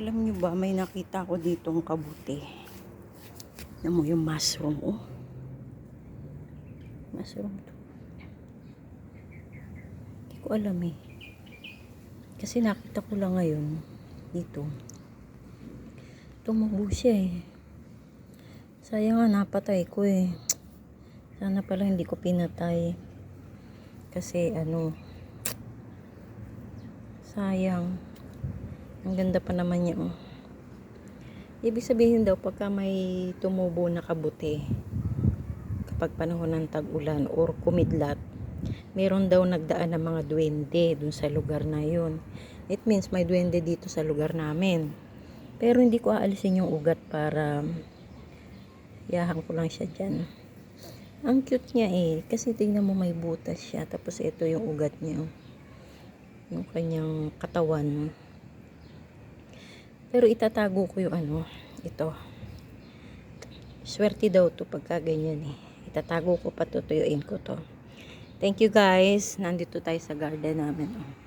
Alam nyo ba, may nakita ko ditong kabuti. Alam mo yung mushroom, oh. Mushroom to. Hindi ko alam eh. Kasi nakita ko lang ngayon dito. Tumubo siya eh. Sayang nga, napatay ko eh. Sana pala hindi ko pinatay. Kasi ano, sayang. Ang ganda pa naman niya. Oh. Ibig sabihin daw, pagka may tumubo na kabuti, kapag panahon ng tag-ulan or kumidlat, meron daw nagdaan ng mga duwende dun sa lugar na yun. It means may duwende dito sa lugar namin. Pero hindi ko aalisin yung ugat para yahan ko lang siya dyan. Ang cute niya eh. Kasi tingnan mo may butas siya. Tapos ito yung ugat niya. oh. Yung kanyang katawan. Pero itatago ko yung ano. Ito. Swerte daw to pagka ganyan eh. Itatago ko patutuyuin ko to. Thank you guys. Nandito tayo sa garden namin. Oh.